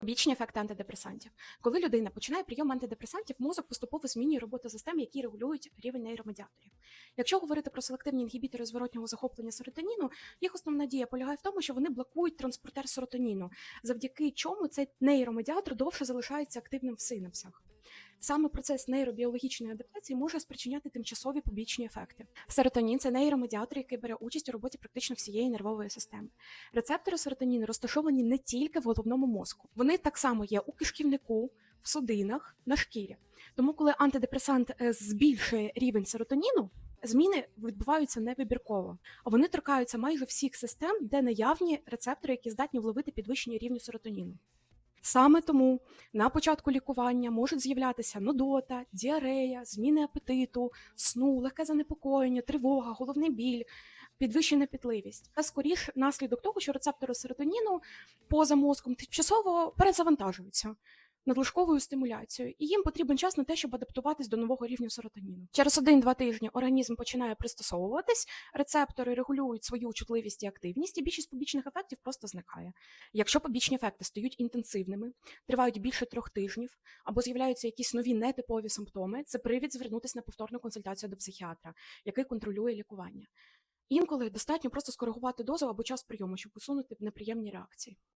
Побічні ефекти антидепресантів. Коли людина починає прийом антидепресантів, мозок поступово змінює роботу систем, які регулюють рівень нейромедіаторів. Якщо говорити про селективні інгібітори зворотнього захоплення серотоніну, їх основна дія полягає в тому, що вони блокують транспортер серотоніну, завдяки чому цей нейромедіатор довше залишається активним в синапсах. Саме процес нейробіологічної адаптації може спричиняти тимчасові побічні ефекти. Серотонін це нейромедіатор, який бере участь у роботі практично всієї нервової системи. Рецептори серотоніну розташовані не тільки в головному мозку, вони так само є у кишківнику, в судинах, на шкірі. Тому, коли антидепресант е, збільшує рівень серотоніну, зміни відбуваються невибірково, а вони торкаються майже всіх систем, де наявні рецептори, які здатні вловити підвищення рівню серотоніну. Саме тому на початку лікування можуть з'являтися нудота, діарея, зміни апетиту, сну, легке занепокоєння, тривога, головний біль, підвищена пітливість. Та скоріш наслідок того, що рецептори серотоніну поза мозком тимчасово перезавантажуються надлишковою стимуляцією, і їм потрібен час на те, щоб адаптуватись до нового рівня серотоніну. Через 1-2 тижні організм починає пристосовуватись, рецептори регулюють свою чутливість і активність, і більшість побічних ефектів просто зникає. Якщо побічні ефекти стають інтенсивними, тривають більше трьох тижнів, або з'являються якісь нові нетипові симптоми, це привід звернутися на повторну консультацію до психіатра, який контролює лікування. Інколи достатньо просто скоригувати дозу або час прийому, щоб усунути неприємні реакції.